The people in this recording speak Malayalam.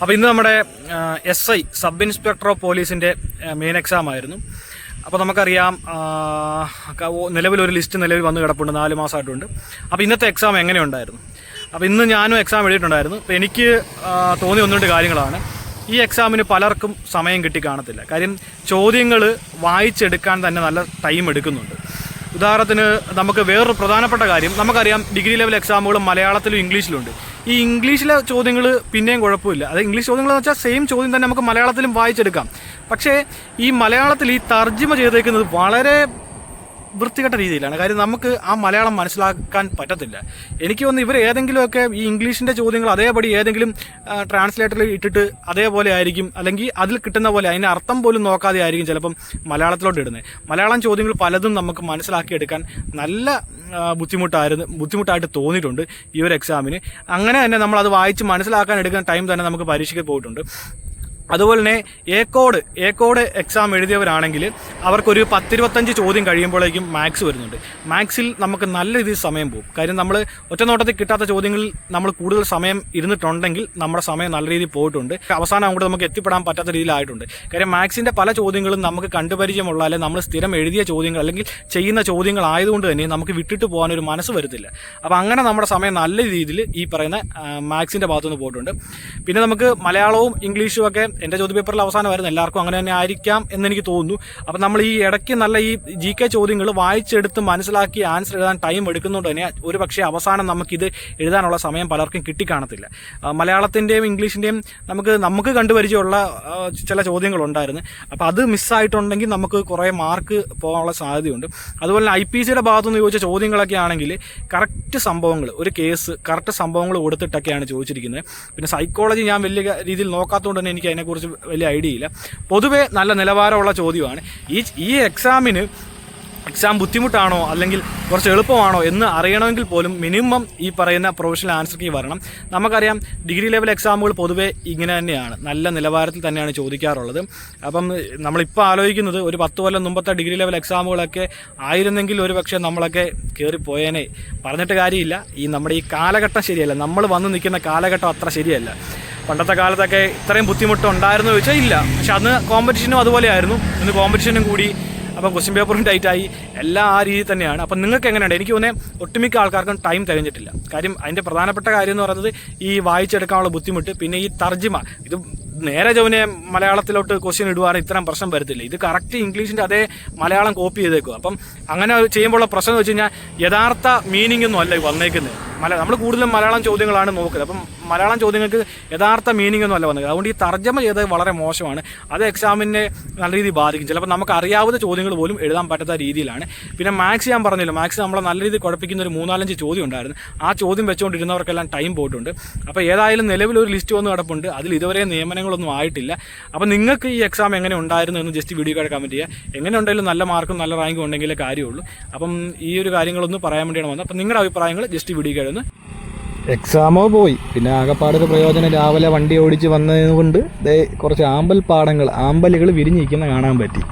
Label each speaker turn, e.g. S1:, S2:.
S1: അപ്പോൾ ഇന്ന് നമ്മുടെ S I sub inspector of പോലീസിന്റെ മെയിൻ എക്സാം ആയിരുന്നു. അപ്പോൾ നമുക്കറിയാം നിലവിലൊരു ലിസ്റ്റ് നിലവിൽ വന്ന് കിടപ്പുണ്ട് നാല് മാസമായിട്ടുണ്ട് അപ്പോൾ ഇന്നത്തെ എക്സാം എങ്ങനെയുണ്ടായിരുന്നു? അപ്പോൾ ഇന്ന് ഞാനും എക്സാം എഴുതിയിട്ടുണ്ടായിരുന്നു. അപ്പോൾ എനിക്ക് തോന്നി തോന്നിയ ഒന്ന് രണ്ട് കാര്യങ്ങളാണ്. ഈ എക്സാമിന് പലർക്കും സമയം കിട്ടി കാണത്തില്ല. കാര്യം ചോദ്യങ്ങൾ വായിച്ചെടുക്കാൻ തന്നെ നല്ല ടൈം എടുക്കുന്നുണ്ട്. ഉദാഹരണത്തിന് നമുക്ക് വേറൊരു പ്രധാനപ്പെട്ട കാര്യം നമുക്കറിയാം ഡിഗ്രി ലെവൽ എക്സാമുകൾ മലയാളത്തിലും ഇംഗ്ലീഷിലുണ്ട്. ഈ ഇംഗ്ലീഷിലെ ചോദ്യങ്ങൾ പിന്നെയും കുഴപ്പമില്ല. അത് ഇംഗ്ലീഷ് ചോദ്യങ്ങൾ എന്ന് വെച്ചാൽ സെയിം ചോദ്യം തന്നെ നമുക്ക് മലയാളത്തിലും വായിച്ചെടുക്കാം. പക്ഷേ ഈ മലയാളത്തിൽ ഈ തർജിമ ചെയ്തേക്കുന്നത് വളരെ വൃത്തികെട്ട രീതിയിലാണ്. കാര്യം നമുക്ക് ആ മലയാളം മനസ്സിലാക്കാൻ പറ്റത്തില്ല. എനിക്ക് തോന്നുന്നു ഇവർ ഏതെങ്കിലുമൊക്കെ ഈ ഇംഗ്ലീഷിന്റെ ചോദ്യങ്ങൾ അതേപടി ഏതെങ്കിലും ട്രാൻസ്ലേറ്ററിൽ ഇട്ടിട്ട് അതേപോലെ ആയിരിക്കും. അല്ലെങ്കിൽ അതിൽ കിട്ടുന്ന പോലെ അതിന്റെ അർത്ഥം പോലും നോക്കാതെ ആയിരിക്കും ചിലപ്പം മലയാളത്തിലോട്ട് ഇടുന്നത്. മലയാളം ചോദ്യങ്ങൾ പലതും നമുക്ക് മനസ്സിലാക്കിയെടുക്കാൻ നല്ല ബുദ്ധിമുട്ടായിരുന്നു ബുദ്ധിമുട്ടായിട്ട് തോന്നിയിട്ടുണ്ട് ഈ ഒരു എക്സാമിന് അങ്ങനെ തന്നെ നമ്മൾ അത് വായിച്ച് മനസ്സിലാക്കാൻ എടുക്കുന്ന ടൈം തന്നെ നമുക്ക് പരീക്ഷയ്ക്ക് പോയിട്ടുണ്ട്. അതുപോലെ തന്നെ A code A code exam എഴുതിയവരാണെങ്കിൽ അവർക്കൊരു പത്തിരുപത്തഞ്ച് ചോദ്യം കഴിയുമ്പോഴേക്കും മാത്സ് വരുന്നുണ്ട്. മാത്സിൽ നമുക്ക് നല്ല രീതിയിൽ സമയം പോകും. കാര്യം നമ്മൾ ഒറ്റനോട്ടത്തിൽ കിട്ടാത്ത ചോദ്യങ്ങളിൽ നമ്മൾ കൂടുതൽ സമയം ഇരുന്നിട്ടുണ്ടെങ്കിൽ നമ്മുടെ സമയം നല്ല രീതിയിൽ പോയിട്ടുണ്ട്. അവസാനം അങ്ങോട്ട് നമുക്ക് എത്തിപ്പെടാൻ പറ്റാത്ത രീതിയിലായിട്ടുണ്ട്. കാര്യം മാത്സിന്റെ പല ചോദ്യങ്ങളും നമുക്ക് കണ്ടുപരിചയമുള്ള അല്ലെങ്കിൽ നമ്മൾ സ്ഥിരം എഴുതിയ ചോദ്യങ്ങൾ അല്ലെങ്കിൽ ചെയ്യുന്ന ചോദ്യങ്ങൾ ആയതുകൊണ്ട് തന്നെ നമുക്ക് വിട്ടിട്ട് പോകാൻ ഒരു മനസ്സ് വരുത്തില്ല. അപ്പോൾ അങ്ങനെ നമ്മുടെ സമയം നല്ല രീതിയിൽ ഈ പറയുന്ന മാത്സിന്റെ ഭാഗത്തുനിന്ന് പോയിട്ടുണ്ട്. പിന്നെ നമുക്ക് മലയാളവും ഇംഗ്ലീഷും ഒക്കെ എന്റെ ചോദ്യ പേപ്പറിൽ അവസാനമായിരുന്നു. എല്ലാവർക്കും അങ്ങനെ തന്നെ ആയിരിക്കാം എന്നെനിക്ക് തോന്നുന്നു. അപ്പം നമ്മൾ ഈ ഇടയ്ക്ക് നല്ല ഈ ജി കെ ചോദ്യങ്ങൾ വായിച്ചെടുത്ത് മനസ്സിലാക്കി ആൻസർ എഴുതാൻ ടൈം എടുക്കുന്നതുകൊണ്ട് തന്നെ ഒരു പക്ഷേ അവസാനം നമുക്കിത് എഴുതാനുള്ള സമയം പലർക്കും കിട്ടിക്കാണത്തില്ല. മലയാളത്തിന്റെയും ഇംഗ്ലീഷിന്റെയും നമുക്ക് നമുക്ക് കണ്ടുപരിചയമുള്ള ചില ചോദ്യങ്ങളുണ്ടായിരുന്നു. അപ്പോൾ അത് മിസ്സായിട്ടുണ്ടെങ്കിൽ നമുക്ക് കുറേ മാർക്ക് പോകാനുള്ള സാധ്യതയുണ്ട്. അതുപോലെ തന്നെ ഐ പി സിയുടെ ഭാഗത്തുനിന്ന് ചോദിച്ച ചോദ്യങ്ങളൊക്കെ ആണെങ്കിൽ കറക്റ്റ് സംഭവങ്ങൾ ഒരു കേസ് കറക്റ്റ് സംഭവങ്ങൾ കൊടുത്തിട്ടൊക്കെയാണ് ചോദിച്ചിരിക്കുന്നത്. പിന്നെ സൈക്കോളജി ഞാൻ വലിയ രീതിയിൽ നോക്കാത്തതുകൊണ്ട് തന്നെ എനിക്ക് അതിനെക്കുറിച്ച് വലിയ ഐഡിയ ഇല്ല. പൊതുവേ നല്ല നിലവാരമുള്ള ചോദ്യമാണ്. ഈ ഈ എക്സാമിന് എക്സാം ബുദ്ധിമുട്ടാണോ അല്ലെങ്കിൽ കുറച്ച് എളുപ്പമാണോ എന്ന് അറിയണമെങ്കിൽ പോലും മിനിമം ഈ പറയുന്ന പ്രൊഫഷണൽ ആൻസർ കീ വരണം. നമുക്കറിയാം ഡിഗ്രി ലെവൽ എക്സാമുകൾ പൊതുവേ ഇങ്ങനെ തന്നെയാണ്. നല്ല നിലവാരത്തിൽ തന്നെയാണ് ചോദിക്കാറുള്ളത്. അപ്പം നമ്മളിപ്പോൾ ആലോചിക്കുന്നത് ഒരു പത്ത് കൊല്ലം മുമ്പത്തെ ഡിഗ്രി ലെവൽ എക്സാമുകളൊക്കെ ആയിരുന്നെങ്കിൽ ഒരു പക്ഷേ നമ്മളൊക്കെ കയറിപ്പോയേനെ പറഞ്ഞിട്ട് കാര്യമില്ല. ഈ നമ്മുടെ ഈ കാലഘട്ടം ശരിയല്ല. നമ്മൾ വന്ന് നിൽക്കുന്ന കാലഘട്ടം അത്ര ശരിയല്ല. പണ്ടത്തെ കാലത്തൊക്കെ ഇത്രയും ബുദ്ധിമുട്ട് ഉണ്ടായിരുന്നു ചോദിച്ചാൽ ഇല്ല. പക്ഷെ അന്ന് കോമ്പറ്റീഷനും അതുപോലെയായിരുന്നു. ഇന്ന് കോമ്പറ്റീഷനും കൂടി അപ്പം ക്വസ്റ്റ്യൻ പേപ്പറും ടൈറ്റായി എല്ലാം ആ രീതിയിൽ തന്നെയാണ്. അപ്പം നിങ്ങൾക്ക് എങ്ങനെയുണ്ട്? എനിക്ക് തോന്നുന്നത് ഒട്ടുമിക്ക ആൾക്കാർക്കും ടൈം തികഞ്ഞിട്ടില്ല. കാര്യം അതിന്റെ പ്രധാനപ്പെട്ട കാര്യം എന്ന് പറയുന്നത് ഈ വായിച്ചെടുക്കാനുള്ള ബുദ്ധിമുട്ട് പിന്നെ ഈ തർജിമ ഇത് നേരെ ജോനെ മലയാളത്തിലോട്ട് ക്വസ്റ്റ്യൻ ഇടുവാണെങ്കിൽ ഇത്തരം പ്രശ്നം വരത്തില്ല. ഇത് കറക്റ്റ് ഇംഗ്ലീഷിന്റെ അതേ മലയാളം കോപ്പി ചെയ്തേക്കും അപ്പം അങ്ങനെ ചെയ്യുമ്പോഴുള്ള പ്രശ്നം എന്ന് വെച്ച് കഴിഞ്ഞാൽ യഥാർത്ഥ മീനിങ് ഒന്നും അല്ല വന്നേക്കുന്നത്. മല നമ്മൾ കൂടുതലും മലയാളം ചോദ്യങ്ങളാണ് നോക്കുന്നത്. അപ്പം മലയാളം ചോദ്യങ്ങൾക്ക് യഥാർത്ഥ മീനിങ് ഒന്നും അല്ല വന്നത്. അതുകൊണ്ട് ഈ തർജമ ചെയ്തത് വളരെ മോശമാണ്. അത് എക്സാമിനെ നല്ല രീതിയിൽ ബാധിക്കും. ചിലപ്പോൾ നമുക്ക് അറിയാവുന്ന ചോദ്യങ്ങൾ പോലും എഴുതാൻ പറ്റാത്ത രീതിയിലാണ്. പിന്നെ മാത്സ് ഞാൻ പറഞ്ഞില്ല മാത്സ് നമ്മളെ നല്ല രീതിയിൽ കുഴപ്പിക്കുന്ന ഒരു മൂന്നാലഞ്ച് ചോദ്യം ഉണ്ടായിരുന്നു. ആ ചോദ്യം വെച്ചുകൊണ്ടിരുന്നവർക്കെല്ലാം ടൈം പോയിട്ടുണ്ട്. അപ്പോൾ ഏതായാലും നിലവിലൊരു ലിസ്റ്റ് വന്ന് കിടപ്പുണ്ട്. അതിൽ ഇതുവരെ നിയമനങ്ങളൊന്നും ആയിട്ടില്ല. അപ്പോൾ നിങ്ങൾക്ക് ഈ എക്സാം എങ്ങനെ ഉണ്ടായിരുന്നു എന്ന് ജസ്റ്റ് വീഡിയോ കാർഡ് കമന്റ് ചെയ്യുക. എങ്ങനെ ഉണ്ടെങ്കിലും നല്ല മാർക്കും നല്ല റാങ്കും ഉണ്ടെങ്കിലേ കാര്യമുള്ളൂ. അപ്പം ഈ ഒരു കാര്യങ്ങളൊന്നും പറയാൻ വേണ്ടിയാണ് വന്നത്. അപ്പം നിങ്ങളുടെ അഭിപ്രായങ്ങൾ ജസ്റ്റ് വീഡിയോ കാർഡ്
S2: എക്സാമോ പോയി. പിന്നെ ആകെപ്പാടൊരു പ്രയോജനം രാവിലെ വണ്ടി ഓടിച്ച് വന്നതുകൊണ്ട് കുറച്ച് ആമ്പൽ പാടങ്ങൾ ആമ്പലുകൾ വിരിഞ്ഞിരിക്കുന്ന കാണാൻ പറ്റി.